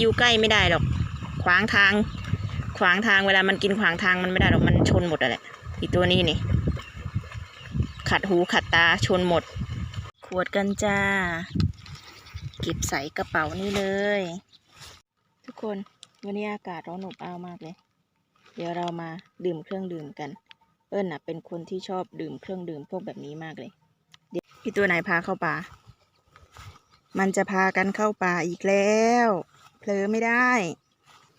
อยู่ใกล้ไม่ได้หรอก ขวางทาง ขวางทางเวลามันกินขวางทางมันไม่ได้หรอกมันชนหมดอะแหละอีตัวนี้นี่ขัดหูขัดตาชนหมด ขวดกันจ้า เก็บใส่กระเป๋านี่เลย ทุกคนวันนี้อากาศร้อนอบอ้าวมากเลย เดี๋ยวเรามาดื่มเครื่องดื่มกัน เอิ้นน่ะเป็นคนที่ชอบดื่มเครื่องดื่มพวกแบบนี้มากเลย เดี๋ยวพี่ตัวไหนพาเข้าป่า มันจะพากันเข้าป่าอีกแล้ว ลอไม่ได้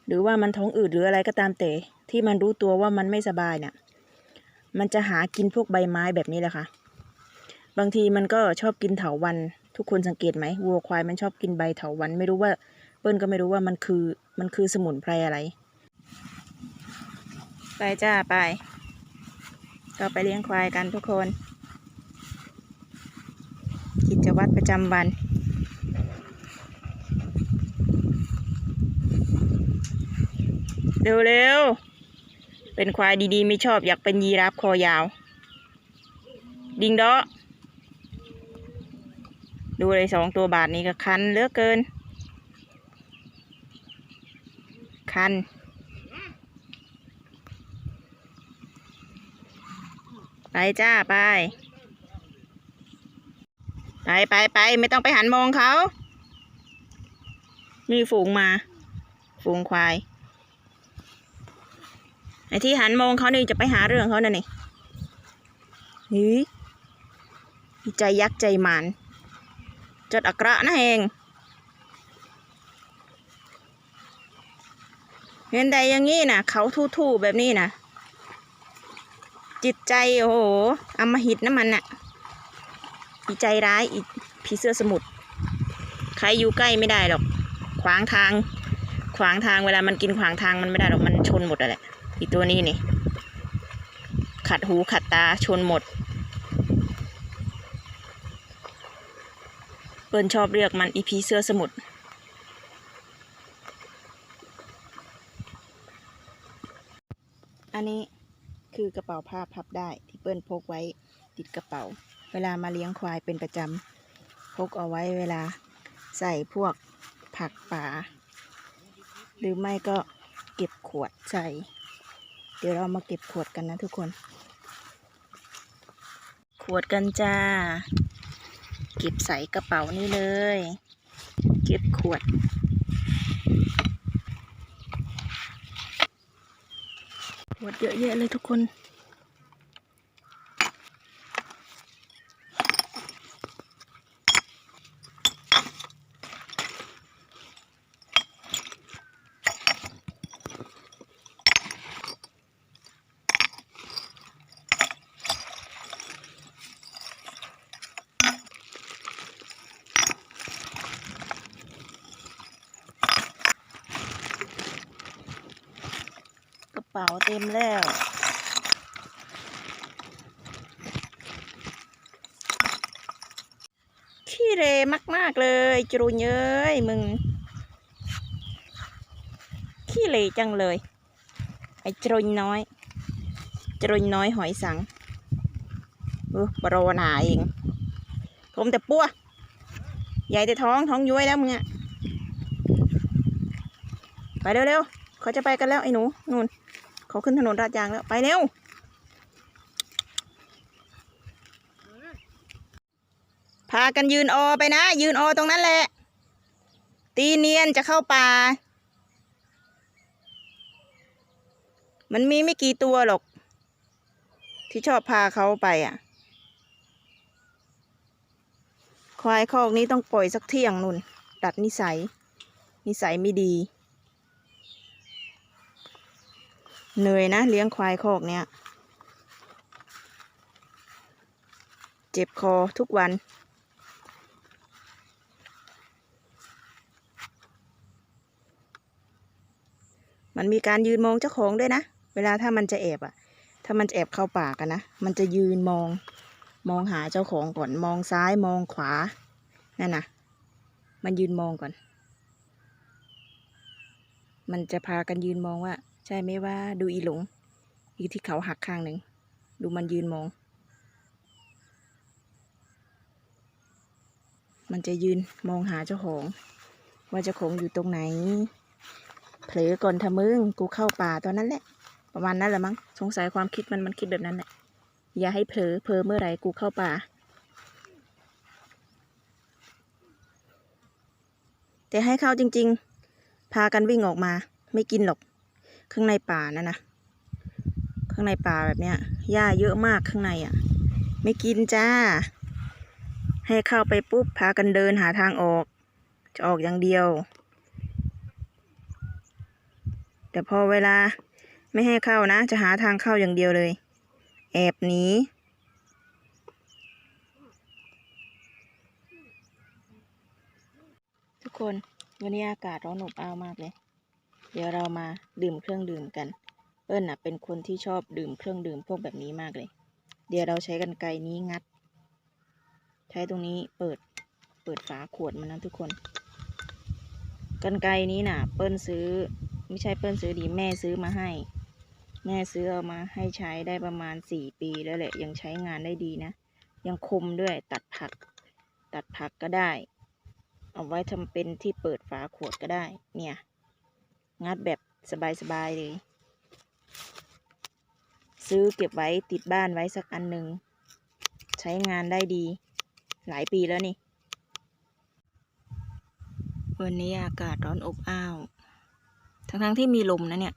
หรือว่ามันท้องอืดหรืออะไรก็ตามแต่ที่มันรู้ตัวว่ามันไม่สบายเนี่ยมันจะหากินพวกใบไม้แบบนี้แหละค่ะ บางทีมันก็ชอบกินเถาวัน ทุกคนสังเกตไหมวัวควายมันชอบกินใบเถาวัน ไม่รู้ว่าเปิ้ลก็ไม่รู้ว่ามันคือมันคือสมุนไพรอะไร ไปจ้าไป ก็ไปเลี้ยงควายกันทุกคน กิจวัตรประจำวัน เร็วๆ เป็นควายดีๆ ไม่ชอบอยากเป็นยีราฟคอยาว ดิงดาะดูเลยสองตัวบาทนี้ก็คันเหลือเกิน คัน ไปจ้าไป ไปไปไปไม่ต้องไปหันมองเขา มีฝูงมา ฝูงควาย ไอ้ที่หันมองเขานี่จะไปหาเรื่องเขาน่ะนี่เฮ้ยใจยักษ์ใจหมันจดอักระนะเองเห็นแต่อย่างงี้นะเขาทู่ๆแบบนี้นะจิตใจโอ้โหอำมหิตนะมันน่ะอีใจร้ายอีผีเสื้อสมุทรใครอยู่ใกล้ไม่ได้หรอก ขวางทาง ขวางทางเวลามันกินขวางทางมันไม่ได้หรอกมันชนหมดอะแหละ อีตัวนี้นี่ ขัดหูขัดตาชนหมด เปิ้ลชอบเรียกมันอีพีเสื้อสมุทรอันนี้คือกระเป๋าผ้าพับได้ที่เปิ้ลพกไว้ติดกระเป๋า เวลามาเลี้ยงควายเป็นประจำพกเอาไว้เวลาใส่พวกผักป่า หรือไม่ก็เก็บขวดใส่ เดี๋ยวเรามาเก็บขวดกันนะทุกคน ขวดกันจ้า เก็บใส่กระเป๋านี่เลย เก็บขวด ขวดเยอะแยะเลยทุกคน ป๋าเต็มแล้วขี้เรมาก ๆ เลยจรุนเอ้ยมึง ขี้เรจังเลย ไอ้จรุนน้อย จรุนน้อยหอยสังเออปรนหาเอง ผมแต่ปัวใหญ่แต่ท้องท้องย้วยแล้วมึงอะไปเร็วๆเขาจะไปกันแล้วไอ้หนูนู่น เขาขึ้นถนนราดยางแล้ว ไปเร็วพากันยืนออไปนะ ยืนออตรงนั้นแหละ ตีเนียนจะเข้าป่า มันมีไม่กี่ตัวหรอก ที่ชอบพาเขาไปอะ ควายคอกนี้ต้องปล่อยสักเที่ยงนุ่น ดัดนิสัย นิสัยไม่ดี เหนื่อยนะเลี้ยงควายคอกเนี้ยเจ็บคอทุกวันมันมีการยืนมองเจ้าของด้วยนะ เวลาถ้ามันจะแอบอะถ้ามันจะแอบเข้าป่ากันนะ มันจะยืนมอง มองหาเจ้าของก่อน มองซ้ายมองขวา นั่นนะมันยืนมองก่อน มันจะพากันยืนมองว่า ใช่ไหมว่าดูอีหลง อีกที่เขาหักข้างหนึ่ง ดูมันยืนมอง มันจะยืนมองหาเจ้าของ ว่าเจะคงอยู่ตรงไหน เผลอก่อนทะมึง กูเข้าป่าตอนนั้นแหละ ประมาณนั้นแหละมั้ง สงสัยความคิดมันมันคิดแบบนั้นแหละ อย่าให้เผลอเผลอเมื่อไหร่กูเข้าป่า แต่ให้เข้าจริง ๆ พากันวิ่งออกมา ไม่กินหรอก ข้างในป่านั่นนะข้างในป่าแบบเนี้ยหญ้าเยอะมากข้างในอะ ไม่กินจ้า ให้เข้าไปปุ๊บพากันเดินหาทางออก จะออกอย่างเดียว แต่พอเวลาไม่ให้เข้านะ จะหาทางเข้าอย่างเดียวเลย แอบหนีทุกคนวันนี้อากาศร้อนอบอ้าวมากเลย ดี๋ยวเรามาดื่มเครื่องดื่มกันเอิ้นน่ะเป็นคนที่ชอบดื่มเครื่องดื่มพวกแบบนี้มากเลย เดี๋ยวเราใช้กันไกรนี้งัด ใช้ตรงนี้เปิด เปิดฝาขวดมันนะทุกคน กันไกรนี้น่ะ เปิ้ลซื้อ ไม่ใช่เปิ้ลซื้อดีแม่ซื้อมาให้ แม่ซื้อเอามาให้ใช้ได้ประมาณสี่ปีแล้วแหละ ยังใช้งานได้ดีนะ ยังคมด้วยตัดผัก ตัดผักก็ได้ เอาไว้ทำเป็นที่เปิดฝาขวดก็ได้ เนี่ย งัดแบบสบายๆเลย ซื้อเก็บไว้ติดบ้านไว้สักอันหนึ่ง ใช้งานได้ดี หลายปีแล้วนี่ วันนี้อากาศร้อนอบอ้าว ทั้งๆที่มีลมนะเนี่ย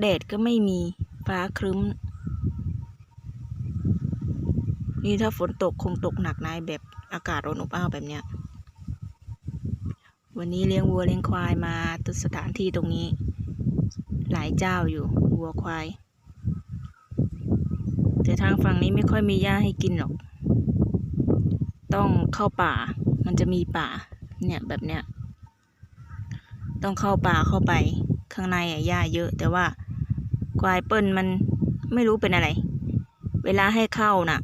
แดดก็ไม่มี ฟ้าครึ้ม นี่ถ้าฝนตกคงตกหนักนายแบบอากาศร้อนอบอ้าวแบบเนี้ย วันนี้เลี้ยงวัวเลี้ยงควายมาตุสถานที่ตรงนี้ หลายเจ้าอยู่วัวควาย แต่ทางฝั่งนี้ไม่ค่อยมีหญ้าให้กินหรอก ต้องเข้าป่า มันจะมีป่า เนี่ยแบบเนี้ย ต้องเข้าป่าเข้าไป ข้างในอะหญ้าเยอะ แต่ว่าควายเปิ้ลมันไม่รู้เป็นอะไร เวลาให้เข้าน่ะ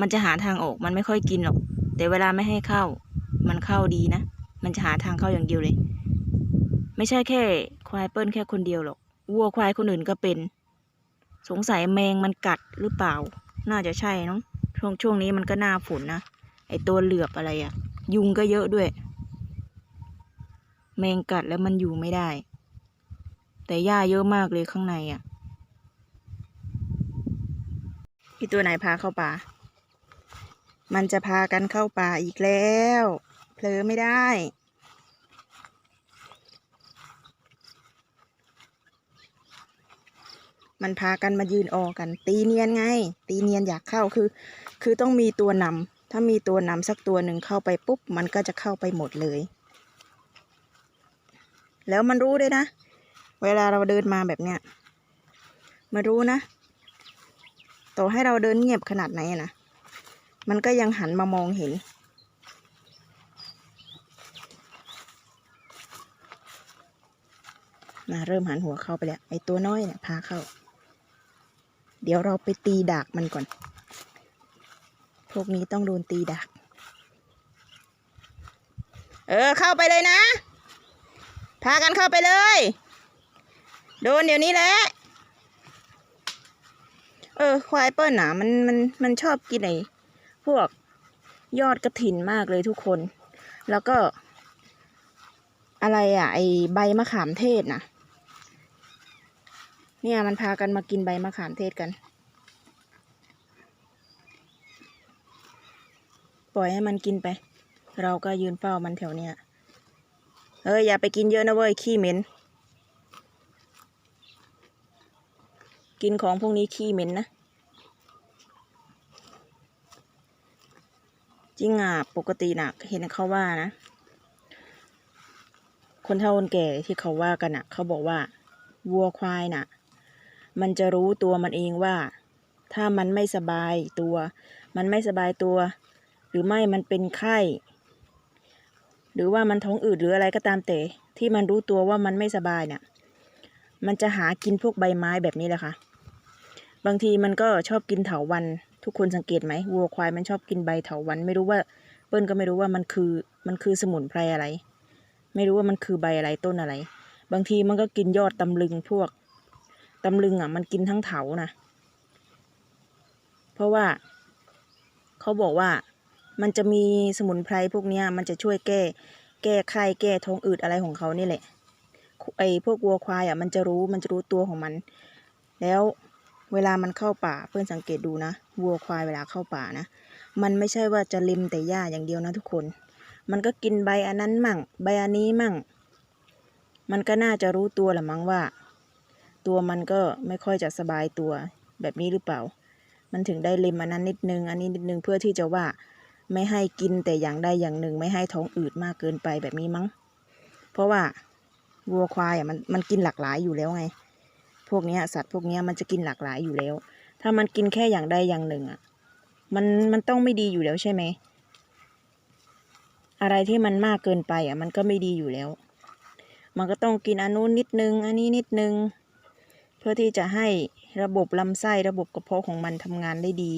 มันจะหาทางออก มันไม่ค่อยกินหรอก แต่เวลาไม่ให้เข้า มันเข้าดีนะ มันจะหาทางเข้าอย่างเดียวเลย ไม่ใช่แค่ ควายเปิ้ลแค่คนเดียวหรอก วัวควายคนอื่นก็เป็น สงสัยแมงมันกัดหรือเปล่า น่าจะใช่เนาะช่วงช่วงนี้มันก็หน้าฝนนะ ไอตัวเหลือบอะไรอะยุงก็เยอะด้วย แมงกัดแล้วมันอยู่ไม่ได้ แต่หญ้าเยอะมากเลยข้างในอะอีตัวไหนพาเข้าป่า มันจะพากันเข้าป่าอีกแล้ว ลอไม่ได้มันพากันมายืนออกัน ตีเนียนไง ตีเนียนอยากเข้าคือ คือต้องมีตัวนำถ้ามีตัวนำสักตัวหนึ่งเข้าไปปุ๊บ มันก็จะเข้าไปหมดเลย แล้วมันรู้ด้วยนะ เวลาเราเดินมาแบบเนี้ยมันรู้นะ ต่อให้เราเดินเงียบขนาดไหนนะมันก็ยังหันมามองเห็น นะเริ่มหันหัวเข้าไปแล้วไอ้ตัวน้อยเนี่ยพาเข้า เดี๋ยวเราไปตีดากมันก่อน พวกนี้ต้องโดนตีดากเออเข้าไปเลยนะ พากันเข้าไปเลย โดนเดี๋ยวนี้แหละเออควายเปิ้ลหน่ะมันมันมันชอบกินไอพวกยอดกระถินมากเลยทุกคน แล้วก็อะไรอะ ไอใบมะขามเทศน่ะ เนี่ยมันพากันมากินใบมะขามเทศกัน ปล่อยให้มันกินไป เราก็ยืนเฝ้ามันแถวเนี้ยเอ้ยอย่าไปกินเยอะนะเว้ยขี้เหม็น กินของพวกนี้ขี้เหม็นนะจริงอะปกติน่ะเห็นเขาว่านะ คนเฒ่าคนแก่ที่เขาว่ากันอะเขาบอกว่า วัวควายน่ะ มันจะรู้ตัวมันเองว่า ถ้ามันไม่สบายตัว มันไม่สบายตัว หรือไม่มันเป็นไข้ หรือว่ามันท้องอืดหรืออะไรก็ตามแต่ที่มันรู้ตัวว่ามันไม่สบายเนี่ยมันจะหากินพวกใบไม้แบบนี้แหละค่ะ บางทีมันก็ชอบกินเถาวันทุกคนสังเกตไหมวัวควายมันชอบกินใบเถาวันไม่รู้ว่า เปิ้ลก็ไม่รู้ว่ามันคือมันคือสมุนไพรอะไร ไม่รู้ว่ามันคือใบอะไรต้นอะไร บางทีมันก็กินยอดตำลึงพวก ตำลึงอะ มันกินทั้งเถานะ เพราะว่า เขาบอกว่ามันจะมีสมุนไพรพวกนี้มันจะช่วยแก้ แก้ไข้แก้ท้องอืดอะไรของเขานี่แหละ ไอ้พวกวัวควายอะมันจะรู้มันจะรู้ตัวของมัน แล้วเวลามันเข้าป่าเพื่อนสังเกตดูนะวัวควายเวลาเข้าป่านะ มันไม่ใช่ว่าจะลิมแต่หญ้าอย่างเดียวนะทุกคน มันก็กินใบอันนั้นมั่ง ใบอันนี้มั่ง มันก็น่าจะรู้ตัวแหละมั้งว่า ตัวมันก็ไม่ค่อยจะสบายตัวแบบนี้หรือเปล่า มันถึงได้ลิมอันนั้นนิดนึง อันนี้นิดนึงเพื่อที่จะว่าไม่ให้กินแต่อย่างใดอย่างหนึ่ง ไม่ให้ท้องอืดมากเกินไปแบบนี้มั้ง เพราะว่าวัวควายอะมันมันกินหลากหลายอยู่แล้วไง พวกนี้สัตว์พวกนี้มันจะกินหลากหลายอยู่แล้ว ถ้ามันกินแค่อย่างใดอย่างหนึ่งอะ มันมันต้องไม่ดีอยู่แล้วใช่ไหม อะไรที่มันมากเกินไปอะ มันก็ไม่ดีอยู่แล้ว มันก็ต้องกินอันนู้นนิดนึง อันนี้นิดนึง เพื่อที่จะให้ระบบลำไส้ระบบกระเพาะของมันทำงานได้ดี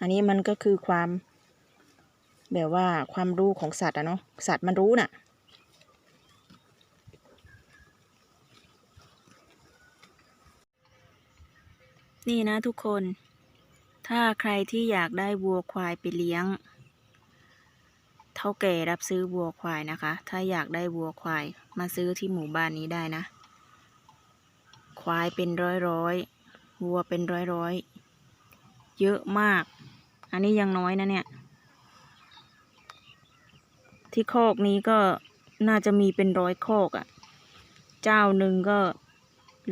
อันนี้มันก็คือความ แบบว่าความรู้ของสัตว์อะเนาะสัตว์มันรู้น่ะนี่นะทุกคน ถ้าใครที่อยากได้วัวควายไปเลี้ยง เท่าแก่รับซื้อวัวควายนะคะ ถ้าอยากได้วัวควายมาซื้อที่หมู่บ้านนี้ได้นะ ควายเป็นร้อยร้อยวัวเป็นร้อยร้อยเยอะมาก อันนี้ยังน้อยนะเนี่ย ที่คอกนี้ก็น่าจะมีเป็นร้อยคอกอะ่ะ เจ้าหนึ่งก็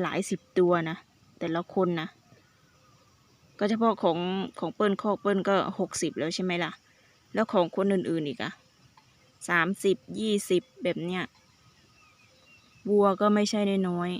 หลายสิบตัวนะ แต่ละคนนะ ก็เฉพาะของของเปิ้ลคอกเปิ้ลก็หกสิบแล้วใช่ไหมล่ะ แล้วของคนอื่นๆอีกอะสามสิบยี่สิบแบบเนี้ยวัวก็ไม่ใช่น้อย